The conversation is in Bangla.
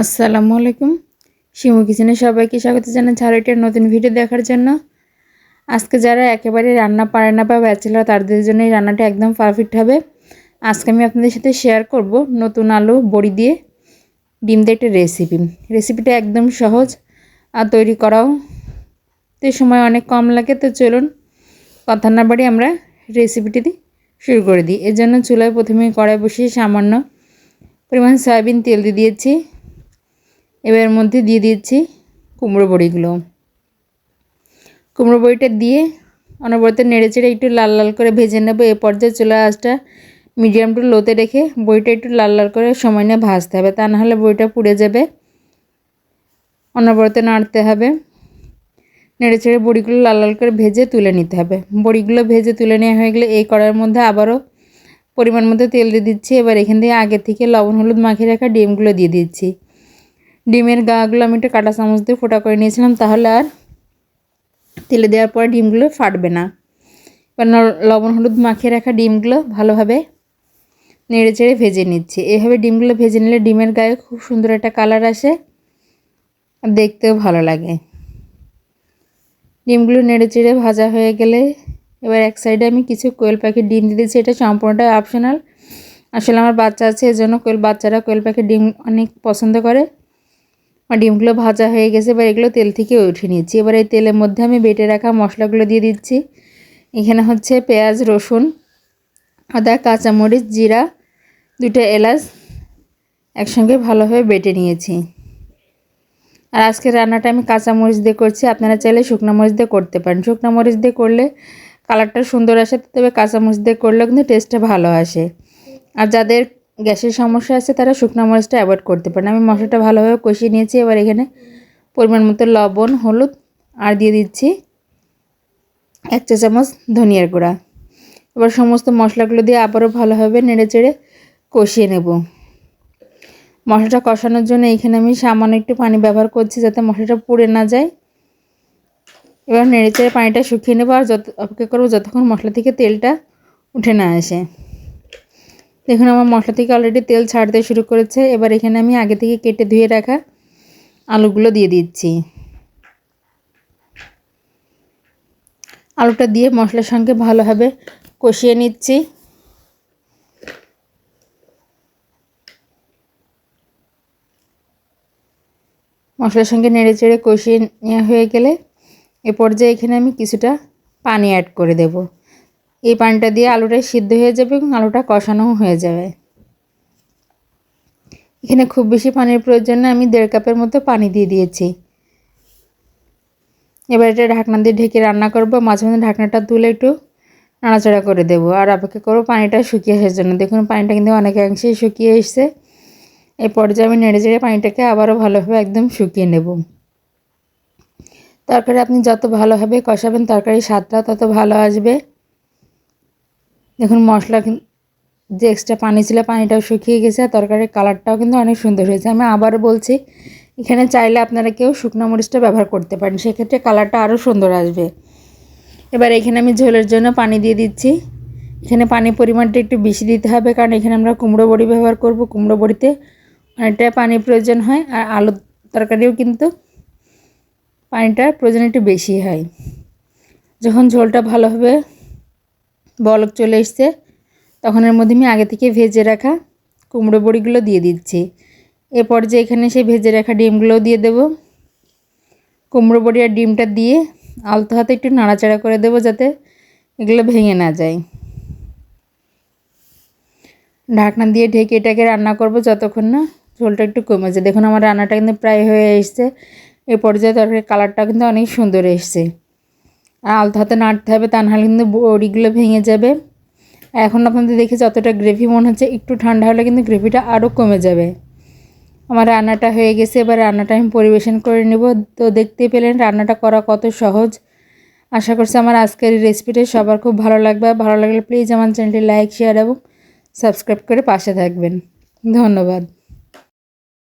আসসালামু আলাইকুম। শিমু কিচেনে সবাইকে স্বাগত জানাচ্ছি আরও নতুন ভিডিও দেখার জন্য। আজকে যারা একেবারে রান্না পারে না বা ব্যাচেলার, তাদের জন্য এই রান্নাটা একদম পারফেক্ট হবে। আজকে আমি আপনাদের সাথে শেয়ার করব নতুন আলু বড়ি দিয়ে ডিম দিয়ে একটা রেসিপি রেসিপিটা একদম সহজ। আর তৈরি করাও তো সময় অনেক কম লাগে, তো চলুন কথা না বাড়ি আমরা রেসিপিটি শুরু করে দিই। এর জন্য চুলায় প্রথমে কড়াই বসিয়ে সামান্য পরিমাণ সয়াবিন তেল দিয়ে দিয়েছি। এবার মধ্যে দিয়ে দিচ্ছি কুমড়ো বড়িগুলো। কুমড়ো বড়িটা দিয়ে অনবরত নেড়ে চেড়ে একটু লাল লাল করে ভেজে নেব। এ পর্যায়ে চলে আসটা মিডিয়াম টু লোতে রেখে বইটা একটু লাল লাল করে সময় নিয়ে ভাজতে হবে। তা নাহলে বইটা পুড়ে যাবে। অনবরত নাড়তে হবে। নেড়ে চেড়ে বড়িগুলো লাল লাল করে ভেজে তুলে নিতে হবে। বড়িগুলো ভেজে তুলে নেওয়া হয়ে গেলে এই কড়ার মধ্যে আবারও পরিমাণ মতো তেল দিয়ে দিচ্ছি। এবার এখান থেকে আগে থেকে লবণ, হলুদ মাখিয়ে রাখা ডিমগুলো দিয়ে দিচ্ছি। ডিমের গাগুলো আমি একটু কাটা চামচ দিয়ে ফোটা করে নিয়েছিলাম, তাহলে আর তেলে দেওয়ার পরে ডিমগুলো ফাটবে না। এবার লবণ হলুদ মাখিয়ে রাখা ডিমগুলো ভালোভাবে নেড়ে চেড়ে ভেজে নিচ্ছি। এভাবে ডিমগুলো ভেজে নিলে ডিমের গায়ে খুব সুন্দর একটা কালার আসে, আর দেখতেও ভালো লাগে। ডিমগুলো নেড়ে চেড়ে ভাজা হয়ে গেলে এবার এক সাইডে আমি কিছু কোয়েল পাখির ডিম দিয়ে দিচ্ছি। এটা সম্পূর্ণটাই অপশনাল আসলে আমার বাচ্চা আছে, এজন্য কোয়েল, বাচ্চারা কোয়েল পাখির ডিম অনেক পছন্দ করে। আমার ডিমগুলো ভাজা হয়ে গেছে, এবার এগুলো তেল থেকে উঠে নিচ্ছি। এবার এই তেলের মধ্যে আমি বেটে রাখা মশলাগুলো দিয়ে দিচ্ছি। এখানে হচ্ছে পেঁয়াজ, রসুন, আদা, কাঁচামরিচ, জিরা দুটো এলাচ একসঙ্গে ভালোভাবে বেটে নিয়েছি। আর আজকে রান্নাটা আমি কাঁচামরিচ দিয়ে করছি। আপনারা চাইলে শুকনো মরিচ দিয়ে করতে পারেন। শুকনো মরিচ দিয়ে করলে কালারটা সুন্দর আসে, তবে কাঁচামরিচ দিয়ে করলেও কিন্তু টেস্টটা ভালো আসে। আর যাদের গ্যাসের সমস্যা আছে, তারা শুকনো মরিচটা অ্যাভয়েড করতে পারেন আমি মশলাটা ভালোভাবে কষিয়ে নিয়েছি, এবার এখানে পরিমাণ মতো লবণ, হলুদ, আর দিয়ে দিচ্ছি এক চা চামচ ধনিয়ার গুঁড়া। এবার সমস্ত মশলাগুলো দিয়ে আবারও ভালোভাবে নেড়ে চেড়ে কষিয়ে নেব। মশলাটা কষানোর জন্য এখানে আমি সামান্য একটু পানি ব্যবহার করছি যাতে মশলাটা পুড়ে না যায়। এবার নেড়ে চেড়ে পানিটা শুকিয়ে নেব, আর যত অপেক্ষা করব যতক্ষণ মশলা থেকে তেলটা উঠে না আসে। দেখুন, আমার মশলা থেকে অলরেডি তেল ছাড়তে শুরু করেছে। এবার এখানে আমি আগে থেকে কেটে ধুয়ে রাখা আলুগুলো দিয়ে দিচ্ছি। আলুটা দিয়ে মশলার সঙ্গে ভালোভাবে কষিয়ে নিচ্ছি। মশলার সঙ্গে নেড়ে চেড়ে কষিয়ে নেওয়া হয়ে গেলে এ পর্যায়ে এখানে আমি কিছুটা পানি অ্যাড করে দেবো। এই পানিটা দিয়ে আলুটা সিদ্ধ হয়ে যাবে এবং আলুটা কষানোও হয়ে যাবে। এখানে খুব বেশি পানির প্রয়োজন না আমি দেড় কাপের মতো পানি দিয়ে দিয়েছি। এবার এটা ঢাকনা দিয়ে ঢেকে রান্না করব, মাঝে মাঝে ঢাকনাটা তুলে একটু নাড়াচাড়া করে দেবো। আর অপেক্ষা করব পানিটা শুকিয়ে আসার জন্য। দেখুন, পানিটা কিন্তু অনেকাংশেই শুকিয়ে এসছে। এই পর্যায়ে আমি নেড়ে চেড়ে পানিটাকে আবারও ভালোভাবে একদম শুকিয়ে নেব। তরকারি আপনি যত ভালোভাবে কষাবেন, তরকারির স্বাদটা তত ভালো আসবে। দেখুন, মশলা যে এক্সট্রা পানি ছিল, পানিটাও শুকিয়ে গেছে আর তরকারির কালারটাও কিন্তু অনেক সুন্দর হয়েছে। আমি আবারও বলছি, এখানে চাইলে আপনারা কেউ শুকনো মরিচটা ব্যবহার করতে পারেন, সেক্ষেত্রে কালারটা আরও সুন্দর আসবে। এবার এখানে আমি ঝোলের জন্য পানি দিয়ে দিচ্ছি। এখানে পানির পরিমাণটা একটু বেশি দিতে হবে, কারণ এখানে আমরা কুমড়ো বড়ি ব্যবহার করব। কুমড়ো বড়িতে অনেকটা পানির প্রয়োজন হয় আর আলু তরকারিও কিন্তু পানিটার প্রয়োজন একটু বেশি হয়। যখন ঝোলটা ভালোভাবে বলক চলে এসছে। তখন এর মধ্যে আমি আগে থেকে ভেজে রাখা কুমড়ো বড়িগুলো দিয়ে দিচ্ছি। এরপর যে এখানে সেই ভেজে রাখা ডিমগুলোও দিয়ে দেব। কুমড়ো বড়ি আর ডিমটা দিয়ে আলতো হাতে একটু নাড়াচাড়া করে দেবো যাতে এগুলো ভেঙে না যায়। ঢাকনা দিয়ে ঢেকে এটাকে রান্না করব যতক্ষণ না ঝোলটা একটু কমে যায়। দেখুন আমার রান্নাটা কিন্তু প্রায় হয়ে এসছে। এ পর্যায়ে তরকারি কালারটা কিন্তু অনেক সুন্দর এসছে। আলতো হাতে নাড়তে হবে, তা নাহলে কিন্তু বড়িগুলো ভেঙে যাবে। এখন আপনাদের দেখে যতটা গ্রেভি মনে হচ্ছে, একটু ঠান্ডা হলে কিন্তু গ্রেভিটা আরও কমে যাবে। আমার রান্নাটা হয়ে গেছে, এবার রান্নাটা আমি পরিবেশন করে নেব। তো দেখতে পেলেন, রান্নাটা করা কত সহজ। আশা করছি আমার আজকের এই রেসিপিটা সবার খুব ভালো লাগবে। ভালো লাগলে প্লিজ আমার চ্যানেলটি লাইক শেয়ার এবং সাবস্ক্রাইব করে পাশে থাকবেন। ধন্যবাদ।